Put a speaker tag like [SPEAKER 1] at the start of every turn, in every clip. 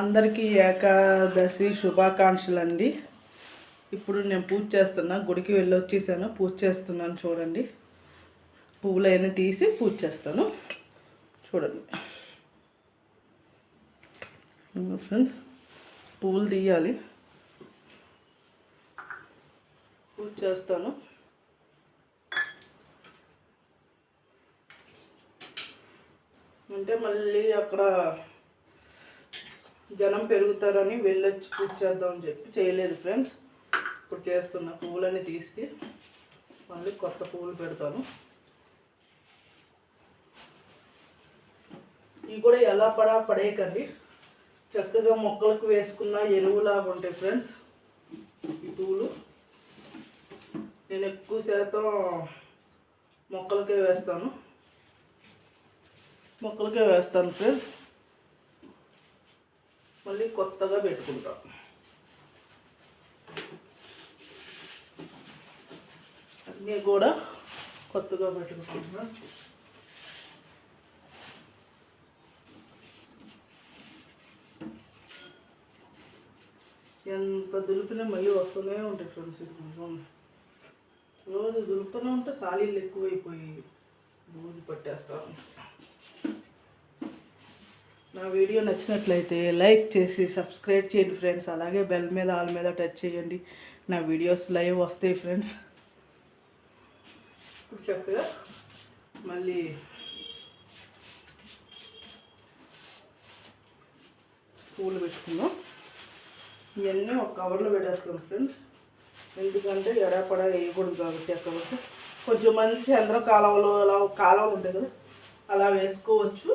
[SPEAKER 1] అందరికీ ఏకాదశి శుభాకాంక్షలు అండి ఇప్పుడు నేను పూజ చేస్తున్నా గుడికి వెళ్ళి వచ్చేసాను పూజ చేస్తున్నాను చూడండి. పువ్వులు తీసి పూజ చేస్తాను. చూడండి. ఫ్రెండ్స్ పువ్వులు తీయాలి. పూజ చేస్తాను. అంటే మళ్ళీ అక్కడ జనం పెరుగుతారని వెళ్ళొచ్చి కూర్చేద్దాం చేద్దామని చెప్పి చేయలేదు ఫ్రెండ్స్. ఇప్పుడు చేస్తున్న పువ్వులన్నీ తీసి మళ్ళీ కొత్త పువ్వులు పెడతాను. ఇవి కూడా ఎలా పడా పడేయకండి. చక్కగా మొక్కలకు వేసుకున్న ఎరువులాగా ఉంటాయి ఫ్రెండ్స్. ఈ పువ్వులు. నేను ఎక్కువ శాతం మొక్కలకే వేస్తాను. మొక్కలకే వేస్తాను ఫ్రెండ్స్. మళ్ళీ కొత్తగా పెట్టుకుంటాం. అన్నీ కూడా కొత్తగా పెట్టుకుంటున్నా. ఎంత దులిపినా మళ్ళీ వస్తూనే ఉంటాయి ఫ్రెండ్స్ ఇది కొంచెం రోజు దులుపుతూనే ఉంటే సాలీలు ఎక్కువైపోయి రోజు పట్టేస్తాను నా వీడియో నచ్చినట్లయితే లైక్ చేసి సబ్స్క్రైబ్ చేయండి ఫ్రెండ్స్. అలాగే బెల్ మీద ఆల్ మీద టచ్ చేయండి. నా వీడియోస్ లైవ్ వస్తాయి ఫ్రెండ్స్. ఇప్పుడు చక్కగా మళ్ళీ పూలు పెట్టుకుందాం. ఇవన్నీ ఒక కవర్లో పెట్టేస్తాం ఫ్రెండ్స్. ఎందుకంటే ఎడాపడా వేయకూడదు కాబట్టి ఆ కొంచెం మంది చంద్ర కాలువలు అలా కాలువలు ఉంటాయి కదా అలా వేసుకోవచ్చు.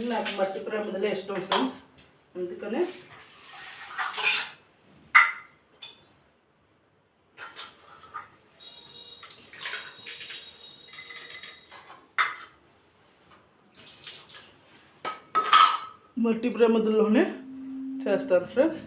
[SPEAKER 1] నేను నాకు మట్టి ప్రమిదలే ఇష్టం ఫ్రెండ్స్ అందుకనే మట్టి ప్రమిదల్లోనే చేస్తాను ఫ్రెండ్స్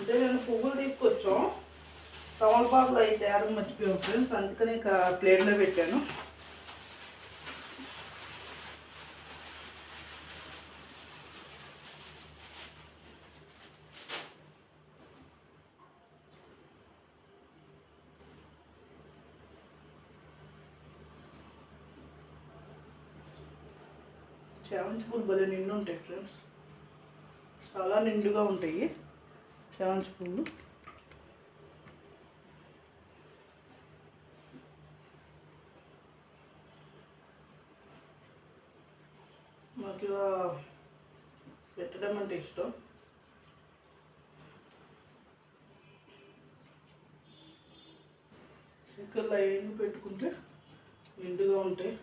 [SPEAKER 1] అంటే నేను పువ్వులు తీసుకొచ్చాం. తమలపాకులు అయితే ఆడడం మర్చిపోయాం ఫ్రెండ్స్. అందుకని ఇక ప్లేట్లో పెట్టాను. చామంతి పూలు భలే నిండు ఉంటాయి ఫ్రెండ్స్. చాలా నిండుగా ఉంటాయి. చామంతి పూలు మాకు ఇలా పెట్టడం అంటే ఇష్టం. ఇక్కడ లైన్ పెట్టుకుంటే నిండుగా ఉంటాయి.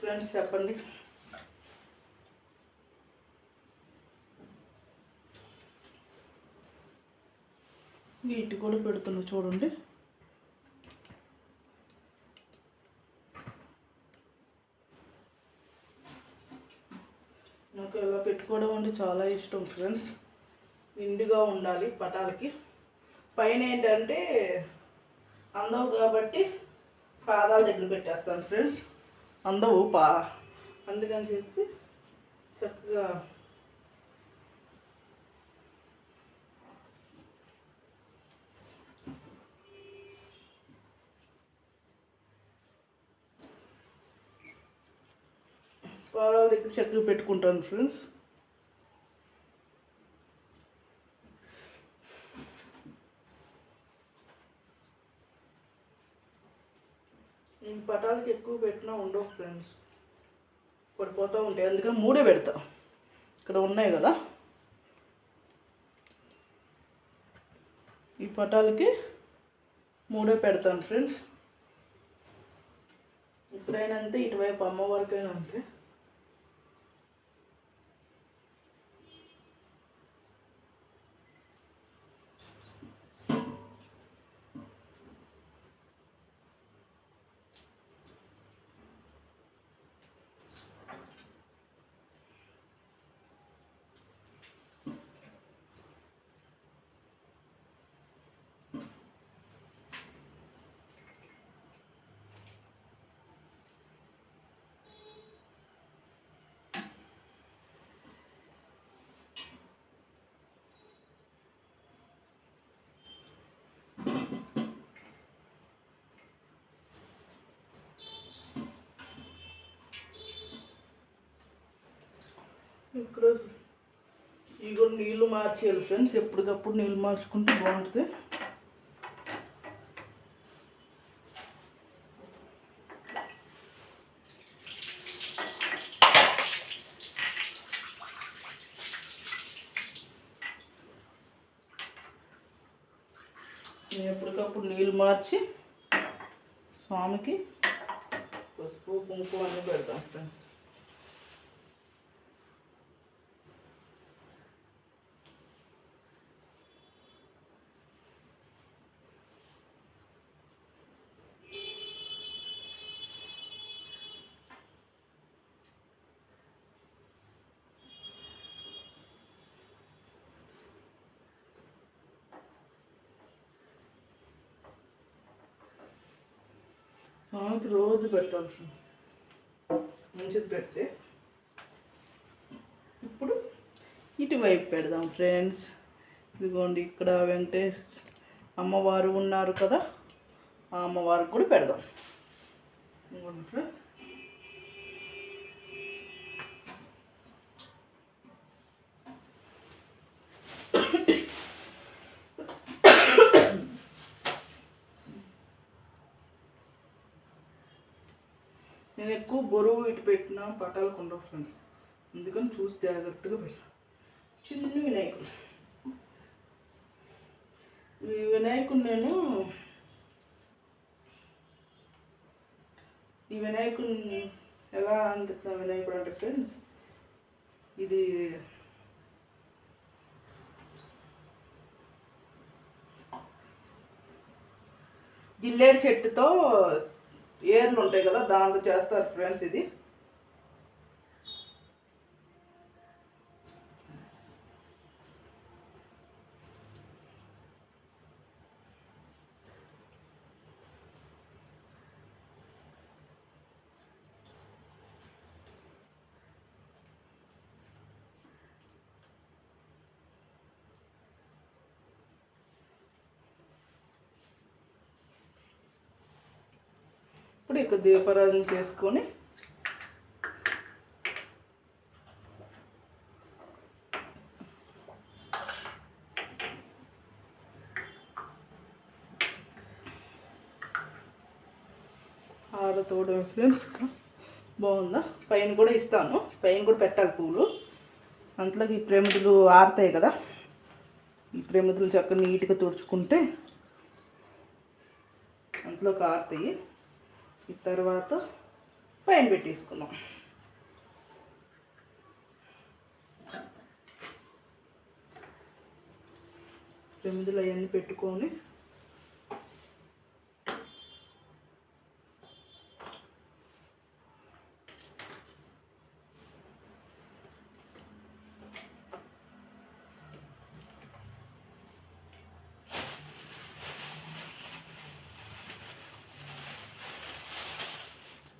[SPEAKER 1] ఫ్రెండ్స్ చెప్పండి. వీటి కూడా పెడుతున్నా చూడండి. నాకు ఇలా పెట్టుకోవడం అంటే చాలా ఇష్టం ఫ్రెండ్స్ నిండుగా ఉండాలి పటాలకి. పైన ఏంటంటే అందవు కాబట్టి పాదాల దగ్గర పెట్టేస్తాను ఫ్రెండ్స్ అందవు పా. అందుకని చెప్పి చక్కగా పాదాల దగ్గర చక్కగా పెట్టుకుంటాను ఫ్రెండ్స్ ఈ పటాలకి ఎక్కువ పెట్టినా ఉండవు ఫ్రెండ్స్ పడిపోతూ ఉంటాయి. అందుకని మూడే పెడతా. ఇక్కడ ఉన్నాయి కదా. ఈ పటాలకి మూడే పెడతాను ఫ్రెండ్స్ ఇప్పుడైనా అంతే ఇటువైపు అమ్మవారికైనా అంతే. ఇక్కడ ఇగో నీళ్ళు మార్చేయాలి ఫ్రెండ్స్ ఎప్పటికప్పుడు నీళ్ళు మార్చుకుంటే బాగుంటుంది. ఎప్పటికప్పుడు నీళ్ళు మార్చి స్వామికి పసుపు కుంకుమ అన్నీ పెడతాం ఫ్రెండ్స్ స్వామికి రోజు పెట్టాలి మంచిది పెడితే. ఇప్పుడు ఇటువైపు పెడదాం ఫ్రెండ్స్. ఇదిగోండి ఇక్కడ వెంకటేష్ అమ్మవారు ఉన్నారు కదా. ఆ అమ్మవారికి కూడా పెడదాం. ఇదిగోండి ఫ్రెండ్స్. నేను ఎక్కువ బరువు ఇటు పెట్టిన పటాలు ఉండవు అందుకని చూసి జాగ్రత్తగా పెడతాను చిన్న వినాయకుడు. ఈ వినాయకుడు నేను ఈ వినాయకుడిని ఎలా అందిస్తున్నా వినాయకుడు అంటే ఫ్రెండ్స్ ఇది జిల్లేడు చెట్టుతో ఏర్లు ఉంటాయి కదా దాంతో చేస్తారు ఫ్రెండ్స్ ఇది. ఇప్పుడు ఇక దీపారాధన చేసుకొని ఆరతోడు ఫ్రెండ్స్ బాగుందా? పైన కూడా ఇస్తాను. పైన కూడా పెట్టాలి పువ్వులు అంతలోకి ఈ ప్రేమిదులు ఆరుతాయి కదా. ఈ ప్రేమిదులు చక్కగా నీట్గా తుడుచుకుంటే అంతలోకి ఆరుతాయి. తర్వాత పైన పెట్టేసుకున్నాం ప్రమిదలు అవన్నీ పెట్టుకొని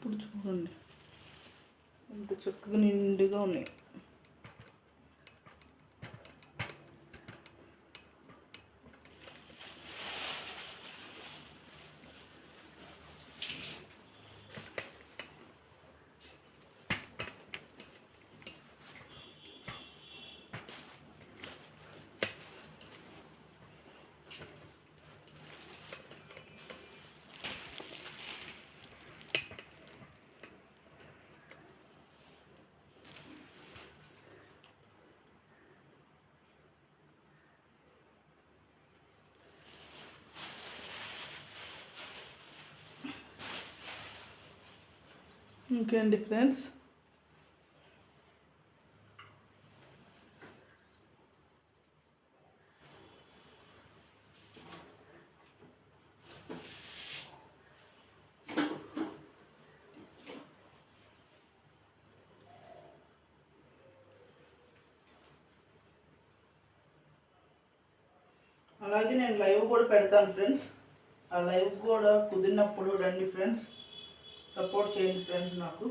[SPEAKER 1] ఇప్పుడు చూడండి ఎంత చక్కగా నిండుగా ఉన్నాయి ఇంకేంటి ఫ్రెండ్స్ అలాగే నేను లైవ్ కూడా పెడతాను ఫ్రెండ్స్ ఆ లైవ్ కూడా కుదిరినప్పుడు రండి ఫ్రెండ్స్ సపోర్ట్ చేయండి ఫ్రెండ్స్ నాకు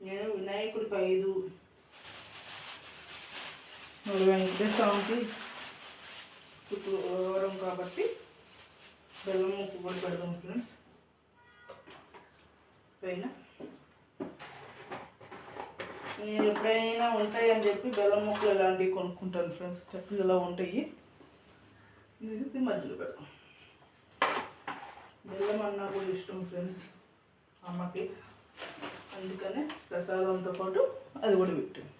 [SPEAKER 1] నేను వినాయకుడికి ఐదు వెంకటేశ్వరంకి వెంకటేశ్వర శుక్రవారం కాబట్టి బెల్లం ముక్కు కూడా పెడదాం ఫ్రెండ్స్. పైన. నేను ఎప్పుడైనా ఉంటాయని చెప్పి బెల్లం ముక్కలు ఇలాంటివి కొనుక్కుంటాను ఫ్రెండ్స్. చక్కగా ఇలా ఉంటాయి. ఇది మధ్యలో పెడతాం బెల్లం అన్నా కూడా ఇష్టం ఫ్రెండ్స్ అమ్మకి. అందుకనే ప్రసాదంతో పాటు అది కూడా పెట్టాను.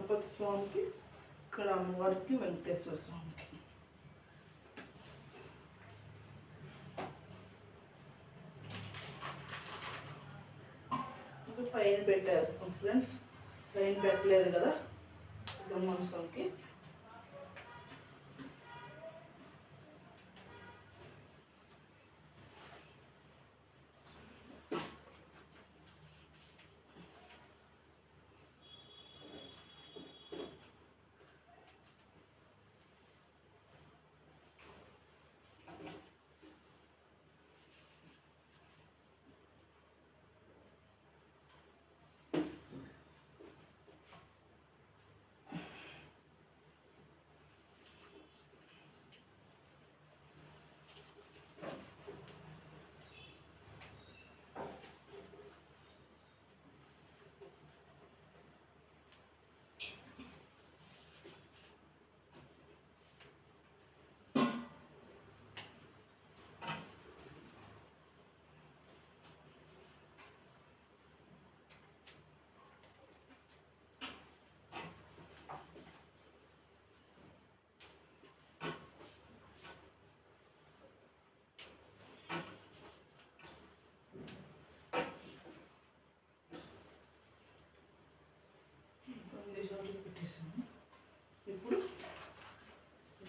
[SPEAKER 1] గణపతి స్వామికి ఇక్కడ అమ్మవారికి వెంకటేశ్వర స్వామికి. పైన పెట్టారు ఫ్రెండ్స్. పైన పెట్టలేదు కదా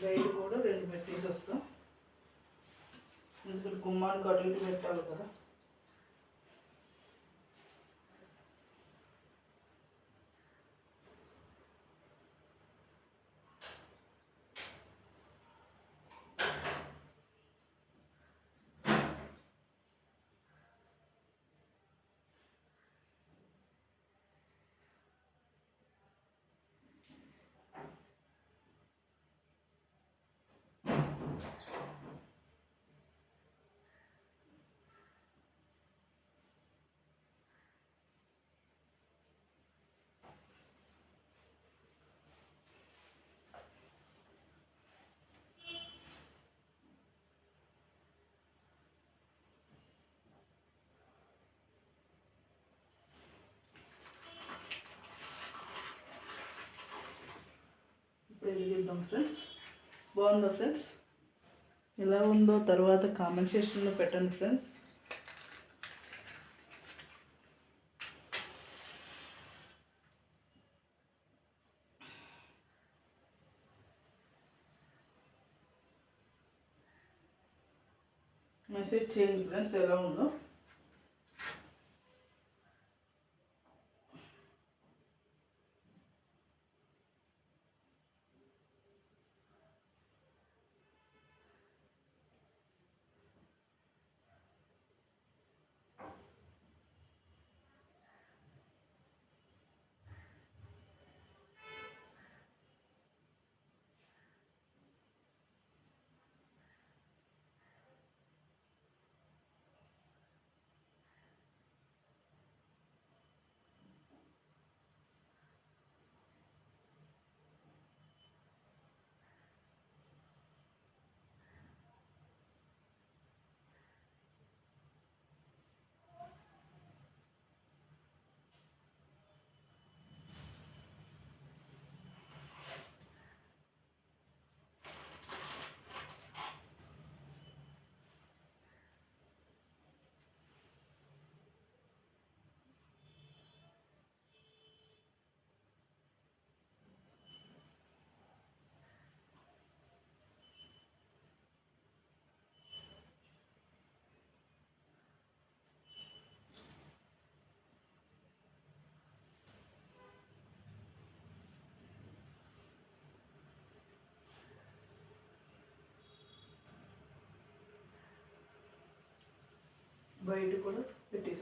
[SPEAKER 1] గైడ్ కూడా రెండు పెట్టేసి వస్తాం ఎందుకంటే గుమ్మానికి అటు ఇటు పెట్టాలి కదా. ఇప్పుడు ఫ్రెండ్స్? బాగుందా ఫ్రెండ్స్? ఎలా ఉందో తర్వాత కామెంట్ సెక్షన్లో పెట్టండి ఫ్రెండ్స్. మెసేజ్ చేయండి ఫ్రెండ్స్ ఎలా ఉందో. బయట కూడా పెట్టేసి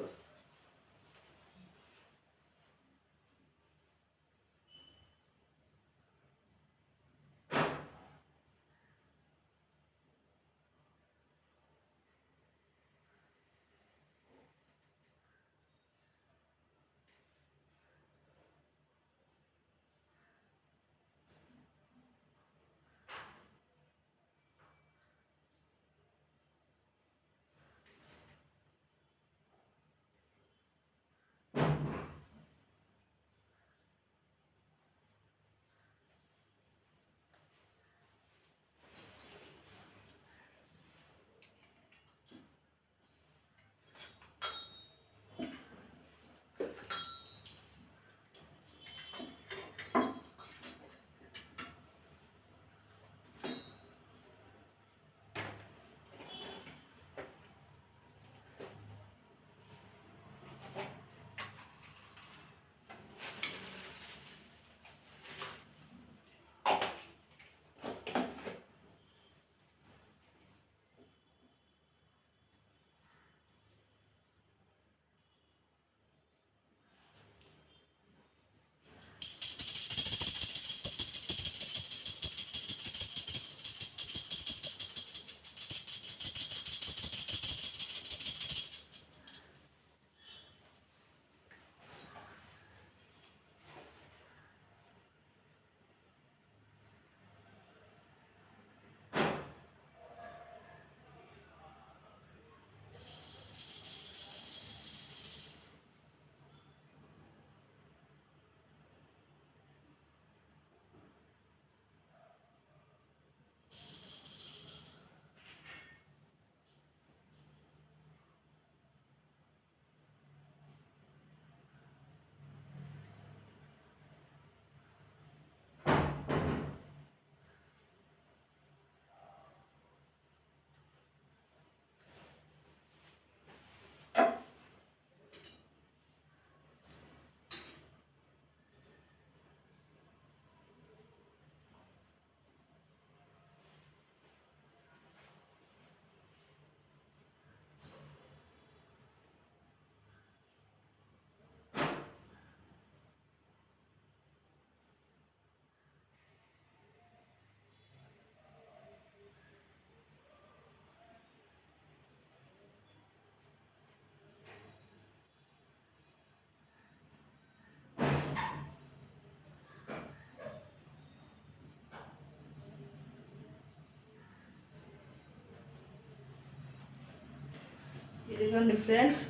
[SPEAKER 1] ఇదిగోండి ఫ్రెండ్స్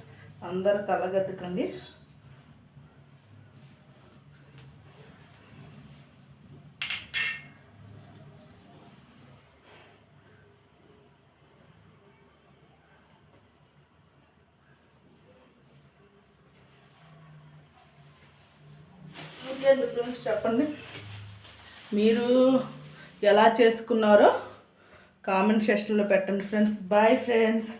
[SPEAKER 1] అందరు కలగద్దుకండి ఇంకేంటి ఫ్రెండ్స్ చెప్పండి. మీరు ఎలా చేసుకున్నారో కామెంట్ సెక్షన్లో పెట్టండి ఫ్రెండ్స్. Bye friends.